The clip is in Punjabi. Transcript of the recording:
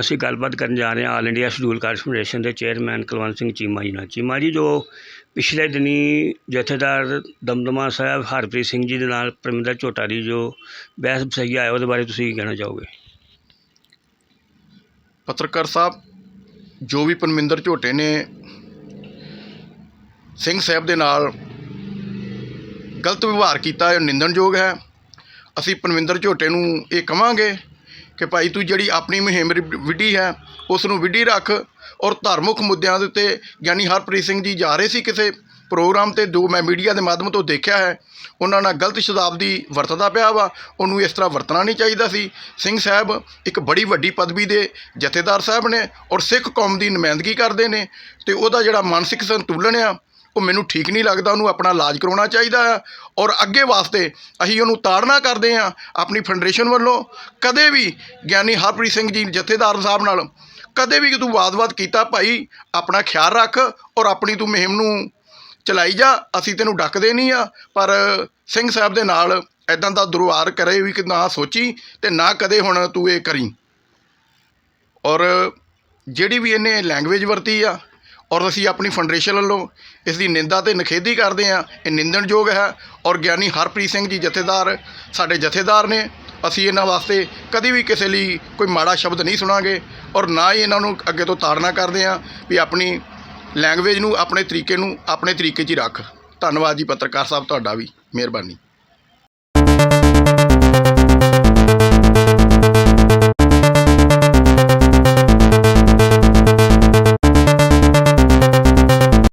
ਅਸੀਂ ਗੱਲਬਾਤ ਕਰਨ ਜਾ ਰਹੇ ਹਾਂ all India scheduled caste federation ਦੇ ਚੇਅਰਮੈਨ ਕੁਲਵੰਤ ਸਿੰਘ ਚੀਮਾ ਜੀ ਨਾਲ। ਚੀਮਾ ਜੀ, ਜੋ ਪਿਛਲੇ ਦਿਨੀ ਜਥੇਦਾਰ ਦਮਦਮਾ ਸਾਹਿਬ ਹਰਪ੍ਰੀਤ ਸਿੰਘ ਜੀ ਦੇ ਨਾਲ ਪਰਮਿੰਦਰ ਝੋਟਾ ਦੀ ਜੋ ਬਹਿਸ ਬਸਈਆ ਹੈ ਉਹਦੇ ਬਾਰੇ ਤੁਸੀਂ ਕੀ ਕਹਿਣਾ ਚਾਹੋਗੇ? ਪੱਤਰਕਾਰ ਸਾਹਿਬ, ਜੋ ਵੀ ਪਰਮਿੰਦਰ ਝੋਟੇ ਨੇ ਸਿੰਘ ਸਾਹਿਬ ਦੇ ਨਾਲ ਗਲਤ ਵਿਵਹਾਰ ਕੀਤਾ ਹੈ ਨਿੰਦਣਯੋਗ ਹੈ। ਅਸੀਂ ਪਰਮਿੰਦਰ ਝੋਟੇ ਨੂੰ ਇਹ ਕਵਾਂਗੇ ਕਿ ਭਾਈ ਤੂੰ ਜਿਹੜੀ ਆਪਣੀ ਮੁਹਿੰਮ ਵਿੱਢੀ ਹੈ ਉਸ ਨੂੰ ਵਿੱਢੀ ਰੱਖ ਔਰ ਧਾਰਮਿਕ ਮੁੱਦਿਆਂ ਦੇ ਉੱਤੇ ਗਿਆਨੀ ਹਰਪ੍ਰੀਤ ਸਿੰਘ ਜੀ ਜਾ ਰਹੇ ਸੀ ਕਿਸੇ ਪ੍ਰੋਗਰਾਮ ਤੇ, ਜੋ ਮੈਂ ਮੀਡੀਆ ਦੇ ਮਾਧਿਅਮ ਤੋਂ ਦੇਖਿਆ ਹੈ, ਉਹਨਾਂ ਨਾਲ ਗਲਤ ਸ਼ਬਦਾਵਲੀ ਵਰਤਦਾ ਪਿਆ ਵਾ, ਉਹਨੂੰ ਇਸ ਤਰ੍ਹਾਂ ਵਰਤਣਾ ਨਹੀਂ ਚਾਹੀਦਾ ਸੀ। ਸਿੰਘ ਸਾਹਿਬ ਇੱਕ ਬੜੀ ਵੱਡੀ ਪਦਵੀ ਦੇ ਜਥੇਦਾਰ ਸਾਹਿਬ ਨੇ ਔਰ ਸਿੱਖ ਕੌਮ ਦੀ ਨੁਮਾਇੰਦਗੀ ਕਰਦੇ ਨੇ ਤੇ ਉਹਦਾ ਜਿਹੜਾ ਮਾਨਸਿਕ ਸੰਤੁਲਨ ਆ ਉਹ ਮੈਨੂੰ ਠੀਕ ਨਹੀਂ ਲੱਗਦਾ, ਉਹਨੂੰ ਆਪਣਾ ਇਲਾਜ ਕਰਾਉਣਾ ਚਾਹੀਦਾ ਆ। ਔਰ ਅੱਗੇ ਵਾਸਤੇ ਅਸੀਂ ਉਹਨੂੰ ਤਾੜਨਾ ਕਰਦੇ ਆ ਆਪਣੀ ਫੈਡਰੇਸ਼ਨ ਵੱਲੋਂ। ਕਦੇ ਵੀ ਗਿਆਨੀ ਹਰਪ੍ਰੀਤ ਸਿੰਘ ਜੀ ਜਥੇਦਾਰ ਸਾਹਿਬ ਨਾਲ ਕਦੇ ਵੀ ਤੂੰ ਵਾਦ-ਵਾਦ ਕੀਤਾ, ਭਾਈ, ਆਪਣਾ ਖਿਆਲ ਰੱਖ ਔਰ ਆਪਣੀ ਤੂੰ ਮੁਹਿੰਮ ਨੂੰ ਚਲਾਈ ਜਾ। ਅਸੀਂ ਤੈਨੂੰ ਡੱਕਦੇ ਨਹੀਂ ਆ, ਪਰ ਸਿੰਘ ਸਾਹਿਬ ਦੇ ਨਾਲ ਐਦਾਂ ਦਾ ਦੁਰਵਾਰ ਕਰੇ ਵੀ ਕਿ ਨਾ ਸੋਚੀ ਤੇ ਨਾ ਕਦੇ ਹੁਣ ਤੂੰ ਇਹ ਕਰੀ। ਔਰ ਜਿਹੜੀ ਵੀ ਇਹਨੇ ਲੈਂਗੁਏਜ ਵਰਤੀ ਆ ਔਰ ਅਸੀਂ ਆਪਣੀ ਫੈਡਰੇਸ਼ਨ ਵੱਲੋਂ ਇਸ ਦੀ ਨਿੰਦਾ ਤੇ ਨਿਖੇਧੀ ਕਰਦੇ ਹਾਂ। ਇਹ ਨਿੰਦਣਯੋਗ ਹੈ ਔਰ ਗਿਆਨੀ ਹਰਪ੍ਰੀਤ ਸਿੰਘ ਜੀ ਜਥੇਦਾਰ ਸਾਡੇ ਜਥੇਦਾਰ ਨੇ। ਅਸੀਂ ਇਹਨਾਂ ਵਾਸਤੇ ਕਦੀ ਵੀ ਕਿਸੇ ਲਈ ਕੋਈ ਮਾੜਾ ਸ਼ਬਦ ਨਹੀਂ ਸੁਣਾਂਗੇ ਔਰ ਨਾ ਹੀ ਇਹਨਾਂ ਨੂੰ ਅੱਗੇ ਤੋਂ ਤਾੜਨਾ ਕਰਦੇ ਹਾਂ ਵੀ ਆਪਣੀ ਲੈਂਗੁਏਜ ਨੂੰ, ਆਪਣੇ ਤਰੀਕੇ ਨੂੰ, ਆਪਣੇ ਤਰੀਕੇ 'ਚ ਹੀ ਰੱਖ। ਧੰਨਵਾਦ ਜੀ ਪੱਤਰਕਾਰ ਸਾਹਿਬ, ਤੁਹਾਡਾ ਵੀ ਮਿਹਰਬਾਨੀ।